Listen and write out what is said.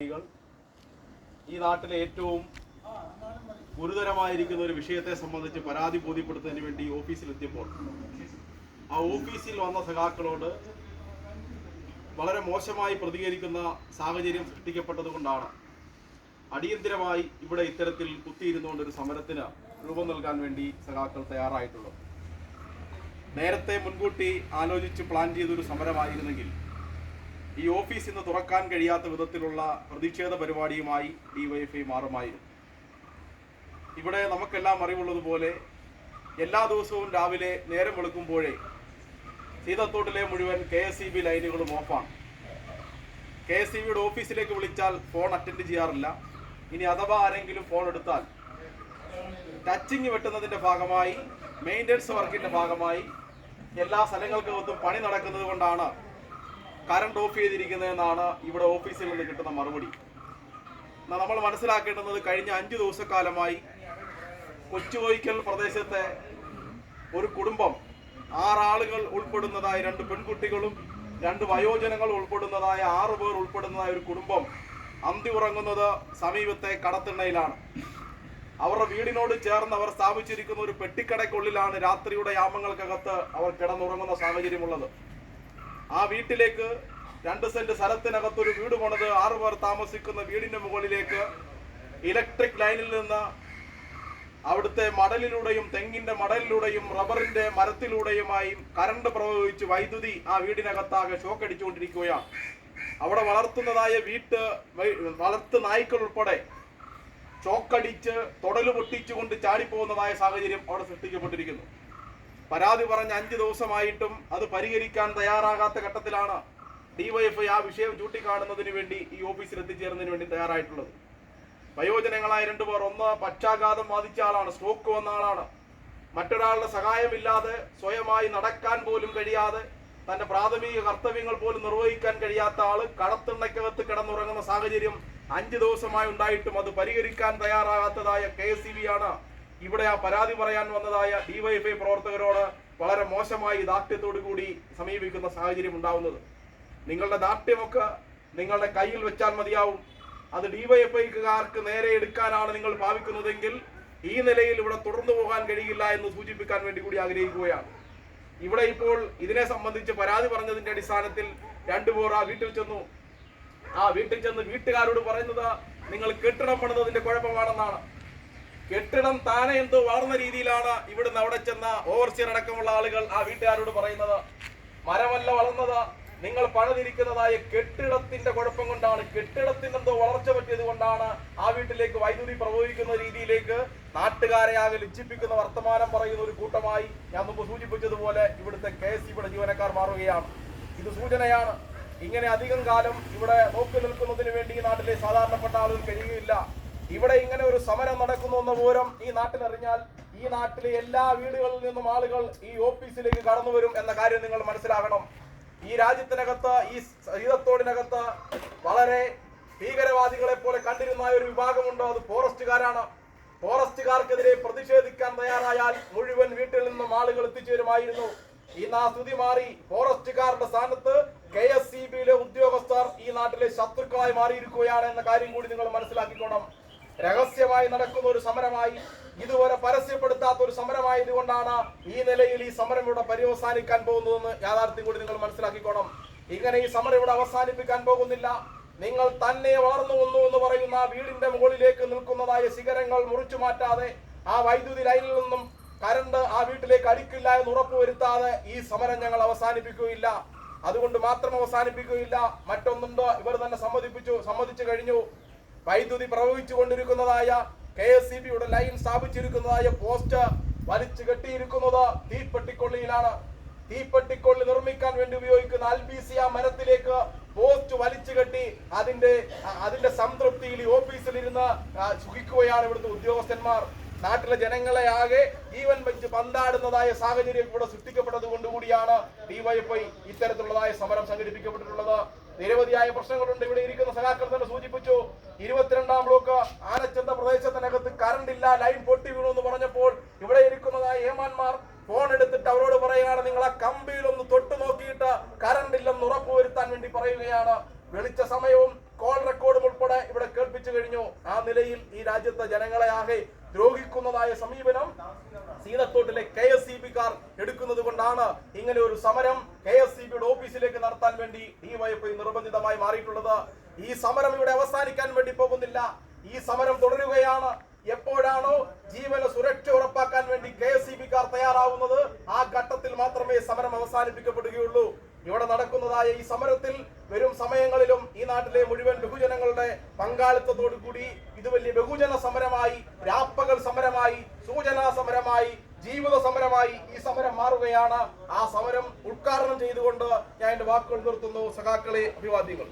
ഈ നാട്ടിലെ ഏറ്റവും ഗുരുതരമായിരിക്കുന്ന ഒരു വിഷയത്തെ സംബന്ധിച്ച് പരാതി ബോധ്യപ്പെടുത്തുന്നതിന് വേണ്ടി ഓഫീസിലെത്തിയപ്പോൾ ആ ഓഫീസിൽ വന്ന സഖാക്കളോട് വളരെ മോശമായി പ്രതികരിക്കുന്ന സാഹചര്യം സൃഷ്ടിക്കപ്പെട്ടതുകൊണ്ടാണ് അടിയന്തിരമായി ഇവിടെ ഇത്തരത്തിൽ കുത്തിയിരുന്നുകൊണ്ട് ഒരു സമരത്തിന് രൂപം നൽകാൻ വേണ്ടി സഖാക്കൾ തയ്യാറായിട്ടുള്ളത്. നേരത്തെ മുൻകൂട്ടി ആലോചിച്ച് പ്ലാൻ ചെയ്തൊരു സമരമായിരുന്നെങ്കിൽ ഈ ഓഫീസ് ഇന്ന് തുറക്കാൻ കഴിയാത്ത വിധത്തിലുള്ള പ്രതിഷേധ പരിപാടിയുമായി ഡിവൈഎഫ്ഐ മാറുമായിരുന്നു ഇവിടെ നമുക്കെല്ലാം അറിവുള്ളതുപോലെ എല്ലാ ദിവസവും രാവിലെ നേരം വെളുക്കുമ്പോഴേ സീതത്തോട്ടിലെ മുഴുവൻ കെ എസ് ഇ ബി ലൈനുകളും ഓഫാണ് കെ എസ് ഇ ബിയുടെ ഓഫീസിലേക്ക് വിളിച്ചാൽ ഫോൺ അറ്റൻഡ് ചെയ്യാറില്ല. ഇനി അഥവാ ആരെങ്കിലും ഫോൺ എടുത്താൽ ടച്ചിങ് വെട്ടുന്നതിന്റെ ഭാഗമായി മെയിന്റനൻസ് വർക്കിന്റെ ഭാഗമായി എല്ലാ സ്ഥലങ്ങൾക്കകത്തും പണി നടക്കുന്നത് കൊണ്ടാണ് കറണ്ട് ഓഫ് ചെയ്തിരിക്കുന്നതെന്നാണ് ഇവിടെ ഓഫീസിൽ നിന്ന് കിട്ടുന്ന മറുപടി. നമ്മൾ മനസ്സിലാക്കേണ്ടുന്നത് കഴിഞ്ഞ അഞ്ചു ദിവസക്കാലമായി കൊച്ചുകോയിക്കൽ പ്രദേശത്തെ ഒരു കുടുംബം ആറാളുകൾ ഉൾപ്പെടുന്നതായ രണ്ട് പെൺകുട്ടികളും രണ്ട് വയോജനങ്ങൾ ഉൾപ്പെടുന്നതായ ആറു പേർ ഉൾപ്പെടുന്നതായ ഒരു കുടുംബം അന്തി ഉറങ്ങുന്നത് സമീപത്തെ കടത്തിണ്ണയിലാണ്. അവരുടെ വീടിനോട് ചേർന്ന് അവർ സ്ഥാപിച്ചിരിക്കുന്ന ഒരു പെട്ടിക്കടയ്ക്കുള്ളിലാണ് രാത്രിയുടെ യാമങ്ങൾക്കകത്ത് അവർ കിടന്നുറങ്ങുന്ന സാഹചര്യമുള്ളത്. ആ വീട്ടിലേക്ക് രണ്ട് സെന്റ് സ്ഥലത്തിനകത്തൊരു വീട് പണിത് ആറു പേർ താമസിക്കുന്ന വീടിന്റെ മുകളിലേക്ക് ഇലക്ട്രിക് ലൈനിൽ നിന്ന് അവിടുത്തെ മടലിലൂടെയും തെങ്ങിന്റെ മടലിലൂടെയും റബ്ബറിന്റെ മരത്തിലൂടെയുമായി കറണ്ട് പ്രവഹിച്ച് വൈദ്യുതി ആ വീടിനകത്താകെ ഷോക്ക് അടിച്ചുകൊണ്ടിരിക്കുകയാണ്. അവിടെ വളർത്തുന്നതായ വീട്ട് വളർത്തു നായ്ക്കൾ ഉൾപ്പെടെ ഷോക്കടിച്ച് തൊടൽ പൊട്ടിച്ചുകൊണ്ട് ചാടിപ്പോകുന്നതായ സാഹചര്യം അവിടെ സൃഷ്ടിക്കപ്പെട്ടിരിക്കുന്നു. പരാതി പറഞ്ഞ അഞ്ച് ദിവസമായിട്ടും അത് പരിഹരിക്കാൻ തയ്യാറാകാത്ത ഘട്ടത്തിലാണ് ഡിവൈഎഫ്ഐ ആ വിഷയം ചൂണ്ടിക്കാണുന്നതിന് വേണ്ടി ഈ ഓഫീസിൽ എത്തിച്ചേരുന്നതിന് വേണ്ടി തയ്യാറായിട്ടുള്ളത്. വയോജനങ്ങളായ രണ്ടുപേർ ഒന്ന് പക്ഷാഘാതം ബാധിച്ച ആളാണ് സ്ട്രോക്ക് വന്ന ആളാണ്. മറ്റൊരാളുടെ സഹായമില്ലാതെ സ്വയമായി നടക്കാൻ പോലും കഴിയാതെ തന്റെ പ്രാഥമിക കർത്തവ്യങ്ങൾ പോലും നിർവഹിക്കാൻ കഴിയാത്ത ആൾ കടത്തിണ്ണയ്ക്കകത്ത് കിടന്നുറങ്ങുന്ന സാഹചര്യം അഞ്ച് ദിവസമായി ഉണ്ടായിട്ടും അത് പരിഹരിക്കാൻ തയ്യാറാകാത്തതായ കെ ആണ് ഇവിടെ ആ പരാതി പറയാൻ വന്നതായ ഡിവൈഎഫ്ഐ പ്രവർത്തകരോട് വളരെ മോശമായി ദാർഢ്യത്തോടു കൂടി സമീപിക്കുന്ന സാഹചര്യം ഉണ്ടാവുന്നത്. നിങ്ങളുടെ ദാർഢ്യമൊക്കെ നിങ്ങളുടെ കയ്യിൽ വെച്ചാൽ മതിയാവും. അത് ഡിവൈഎഫ്ഐക്കാർക്ക് നേരെ എടുക്കാനാണ് നിങ്ങൾ ഭാവിക്കുന്നതെങ്കിൽ ഈ നിലയിൽ ഇവിടെ തുടർന്നു പോകാൻ കഴിയില്ല എന്ന് സൂചിപ്പിക്കാൻ വേണ്ടി കൂടി ആഗ്രഹിക്കുകയാണ്. ഇവിടെ ഇപ്പോൾ ഇതിനെ സംബന്ധിച്ച് പരാതി പറഞ്ഞതിന്റെ അടിസ്ഥാനത്തിൽ രണ്ടുപേർ ആ വീട്ടിൽ ചെന്നു. ആ വീട്ടിൽ ചെന്ന് വീട്ടുകാരോട് പറയുന്നത് നിങ്ങൾ കെട്ടിടം പണിതതിന്റെ കുഴപ്പമാണെന്നാണ്. കെട്ടിടം താനെ എന്തോ വളർന്ന രീതിയിലാണ് ഇവിടുന്ന് അവിടെ ചെന്ന ഓവർസിയർ അടക്കമുള്ള ആളുകൾ ആ വീട്ടുകാരോട് പറയുന്നത്. മരമല്ല വളർന്നത്. നിങ്ങൾ പണിതിരിക്കുന്നതായ കെട്ടിടത്തിന്റെ കുഴപ്പം കൊണ്ടാണ്. കെട്ടിടത്തിന് എന്തോ വളർച്ച പറ്റിയത് കൊണ്ടാണ് ആ വീട്ടിലേക്ക് വൈദ്യുതി പ്രവഹിക്കുന്ന രീതിയിലേക്ക് നാട്ടുകാരെ ആകെ ലജ്ജിപ്പിക്കുന്ന വർത്തമാനം പറയുന്ന ഒരു കൂട്ടമായി ഞാൻ മുമ്പ് സൂചിപ്പിച്ചതുപോലെ ഇവിടുത്തെ കെ എസ് ഇവിടെ ജീവനക്കാർ മാറുകയാണ്. ഇത് സൂചനയാണ്. ഇങ്ങനെ അധികം കാലം ഇവിടെ നോക്കി നിൽക്കുന്നതിന് വേണ്ടി ഈ നാട്ടിലെ സാധാരണപ്പെട്ട ആളുകൾ കഴിയുകയില്ല. ഇവിടെ ഇങ്ങനെ ഒരു സമരം നടക്കുന്നു എന്ന വിവരം ഈ നാട്ടിലറിഞ്ഞാൽ ഈ നാട്ടിലെ എല്ലാ വീടുകളിൽ നിന്നും ആളുകൾ ഈ ഓഫീസിലേക്ക് കടന്നു വരും എന്ന കാര്യം നിങ്ങൾ മനസ്സിലാകണം. ഈ രാജ്യത്തിനകത്ത് ഈ സീതത്തോടിനകത്ത് വളരെ ഭീകരവാദികളെ പോലെ കണ്ടിരുന്ന ഒരു വിഭാഗമുണ്ട്. അത് ഫോറസ്റ്റുകാരാണ്. ഫോറസ്റ്റുകാർക്കെതിരെ പ്രതിഷേധിക്കാൻ തയ്യാറായാൽ മുഴുവൻ വീട്ടിൽ നിന്നും ആളുകൾ എത്തിച്ചേരുമായിരുന്നു. ഇന്ന് ആ സ്ഥിതി മാറി ഫോറസ്റ്റുകാരുടെ സ്ഥാനത്ത് കെ എസ് സി ബിയിലെ ഉദ്യോഗസ്ഥർ ഈ നാട്ടിലെ ശത്രുക്കളായി മാറിയിരിക്കുകയാണ് എന്ന കാര്യം കൂടി നിങ്ങൾ മനസ്സിലാക്കിക്കോണം. രഹസ്യമായി നടക്കുന്ന ഒരു സമരമായി ഇതുവരെ പരസ്യപ്പെടുത്താത്ത ഒരു സമരമായതുകൊണ്ടാണ് ഈ നിലയിൽ ഈ സമരം ഇവിടെ പര്യവസാനിക്കാൻ പോകുന്നതെന്ന് യാഥാർത്ഥ്യം കൂടി നിങ്ങൾ മനസ്സിലാക്കിക്കോണം. ഇങ്ങനെ ഈ സമരം ഇവിടെ അവസാനിപ്പിക്കാൻ പോകുന്നില്ല. നിങ്ങൾ തന്നെ വളർന്നു വന്നു എന്ന് പറയുന്ന വീടിന്റെ മുകളിലേക്ക് നിൽക്കുന്നതായ ശിഖരങ്ങൾ മുറിച്ചു മാറ്റാതെ ആ വൈദ്യുതി ലൈനിൽ നിന്നും കരണ്ട് ആ വീട്ടിലേക്ക് അടിക്കില്ല എന്ന് ഉറപ്പുവരുത്താതെ ഈ സമരം ഞങ്ങൾ അവസാനിപ്പിക്കുകയില്ല. അതുകൊണ്ട് മാത്രം അവസാനിപ്പിക്കുകയില്ല. മറ്റൊന്നുണ്ടോ? ഇവർ തന്നെ സമ്മതിപ്പിച്ചു സമ്മതിച്ചു കഴിഞ്ഞു. വൈദ്യുതി പ്രവഹിച്ചു കൊണ്ടിരിക്കുന്നതായ കെ എസ് സി ബിയുടെ ലൈൻ സ്ഥാപിച്ചിരിക്കുന്നതായ പോസ്റ്റ് വലിച്ചു കെട്ടിയിരിക്കുന്നത് തീപ്പെട്ടിക്കൊള്ളിയിലാണ്. തീപ്പെട്ടിക്കൊള്ളി നിർമ്മിക്കാൻ വേണ്ടി ഉപയോഗിക്കുന്ന അൽബീസിയ മരത്തിലേക്ക് പോസ്റ്റ് വലിച്ചു കെട്ടി അതിന്റെ അതിന്റെ സംതൃപ്തിയിൽ ഈ ഓഫീസിൽ ഇരുന്ന് സുഖിക്കുകയാണ് ഇവിടുത്തെ ഉദ്യോഗസ്ഥന്മാർ. നാട്ടിലെ ജനങ്ങളെ ആകെ ജീവൻ വെച്ച് പന്താടുന്നതായ സാഹചര്യം ഇവിടെ സൃഷ്ടിക്കപ്പെട്ടത് കൊണ്ടുകൂടിയാണ് ഡിവൈഎഫ്ഐ ഇത്തരത്തിലുള്ളതായ സമരം സംഘടിപ്പിക്കപ്പെട്ടിട്ടുള്ളത്. നിരവധിയായ പ്രശ്നങ്ങളുണ്ട് ഇവിടെ. ഫോൺ എടുത്തിട്ട് അവരോട് പറയുകയാണ് നിങ്ങൾ ആ കമ്പിയിൽ ഒന്ന് തൊട്ട് നോക്കിയിട്ട് കറണ്ട് ഇല്ലെന്ന് ഉറപ്പുവരുത്താൻ വേണ്ടി പറയുകയാണ്. വെളിച്ച സമയവും കോൾ റെക്കോർഡും ഉൾപ്പെടെ ഇവിടെ കേൾപ്പിച്ചു കഴിഞ്ഞു. ആ നിലയിൽ ഈ രാജ്യത്തെ ജനങ്ങളെ ആകെ ദ്രോഹിക്കുന്നതായ സമീപനം സീതത്തോട്ടിലെ കെ എസ് സി ബിക്കാർ എടുക്കുന്നത് കൊണ്ടാണ് ഇങ്ങനെ ഒരു സമരം കെ എസ് സി ബിയുടെ ഓഫീസിലേക്ക് നടത്താൻ വേണ്ടി ഡിവൈഎഫ്ഐ നിർബന്ധിതമായി മാറിയിട്ടുള്ളത്. ഈ സമരം ഇവിടെ അവസാനിക്കാൻ വേണ്ടി പോകുന്നില്ല. ഈ സമരം തുടരുകയാണ്. എപ്പോഴാണോ ജീവന സുരക്ഷ ഉറപ്പാക്കാൻ വേണ്ടി കെ എസ് സി ബിക്കാർ തയ്യാറാവുന്നത് ആ ഘട്ടത്തിൽ മാത്രമേ സമരം അവസാനിപ്പിക്കപ്പെടുകയുള്ളൂ. ഇവിടെ നടക്കുന്നതായ ഈ സമരത്തിൽ വരും സമയങ്ങളിലും ഈ നാട്ടിലെ മുഴുവൻ ബഹുജനങ്ങളുടെ പങ്കാളിത്തത്തോടു കൂടി ഇത് വലിയ ബഹുജന സമരമായി രാപ്പകൽ സമരമായി സൂചനാ സമരമായി ജീവിത സമരമായി ഈ സമരം മാറുകയാണ്. ആ സമരം ഉദ്ഘാടനം ചെയ്തുകൊണ്ട് ഞാൻ എന്റെ വാക്കുകൾ നിർത്തുന്നു. സഖാക്കളെ അഭിവാദ്യങ്ങൾ.